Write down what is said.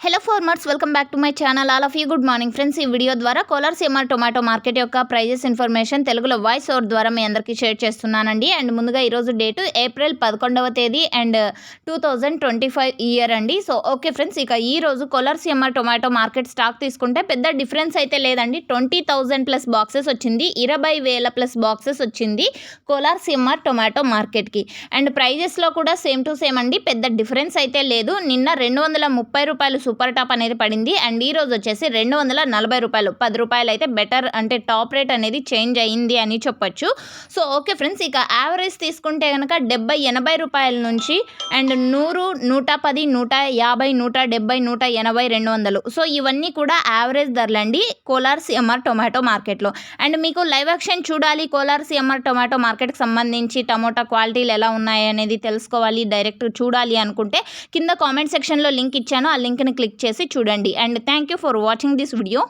Hello farmers welcome back to my channel all of you good morning friends ఈ video ద్వారా Kolar CMR tomato market యొక్క prices information తెలుగులో voice over ద్వారా మీ అందరికీ షేర్ చేస్తున్నానండి. అండ్ ముందుగా ఈరోజు డేటు ఏప్రిల్ పదకొండవ తేదీ and two thousand twenty five year అండి. సో ఓకే ఫ్రెండ్స్ ఇక ఈ రోజు కోలార్ టొమాటో మార్కెట్ స్టాక్ తీసుకుంటే పెద్ద డిఫరెన్స్ అయితే లేదండి. ట్వంటీ థౌజండ్ ప్లస్ బాక్సెస్ వచ్చింది. ఇరవై వేల ప్లస్ బాక్సెస్ వచ్చింది కోలార్ సీమర్ టొమాటో మార్కెట్కి అండ్ ప్రైజెస్లో కూడా సేమ్ టు సేమ్ అండి. పెద్ద డిఫరెన్స్ అయితే లేదు. నిన్న రెండు వందల ముప్పై రూపాయలు సూపర్ టాప్ అనేది పడింది. అండ్ ఈ రోజు వచ్చేసి రెండు వందల నలభై రూపాయలు. పది రూపాయలు అయితే బెటర్ అంటే టాప్ రేట్ అనేది చేంజ్ అయ్యింది అని చెప్పొచ్చు. సో ఓకే ఫ్రెండ్స్ ఇక యావరేజ్ తీసుకుంటే కనుక డెబ్బై ఎనభై రూపాయల నుంచి అండ్ నూరు నూట పది నూట యాభై నూట డెబ్బై నూట ఎనభై రెండు వందలు. సో ఇవన్నీ కూడా యావరేజ్ ధరలండి కోలార్ సిఎంఆర్ టొమాటో మార్కెట్లో. అండ్ మీకు లైవ్ యాక్షన్ చూడాలి. కోలార్ సిఎంఆర్ టొమాటో మార్కెట్కి సంబంధించి టమోటా క్వాలిటీలు ఎలా ఉన్నాయి అనేది తెలుసుకోవాలి. డైరెక్ట్ చూడాలి అనుకుంటే కింద కామెంట్ సెక్షన్లో లింక్ ఇచ్చాను. ఆ లింక్ని క్లిక్ చేసి చూడండి. And thank you for watching this video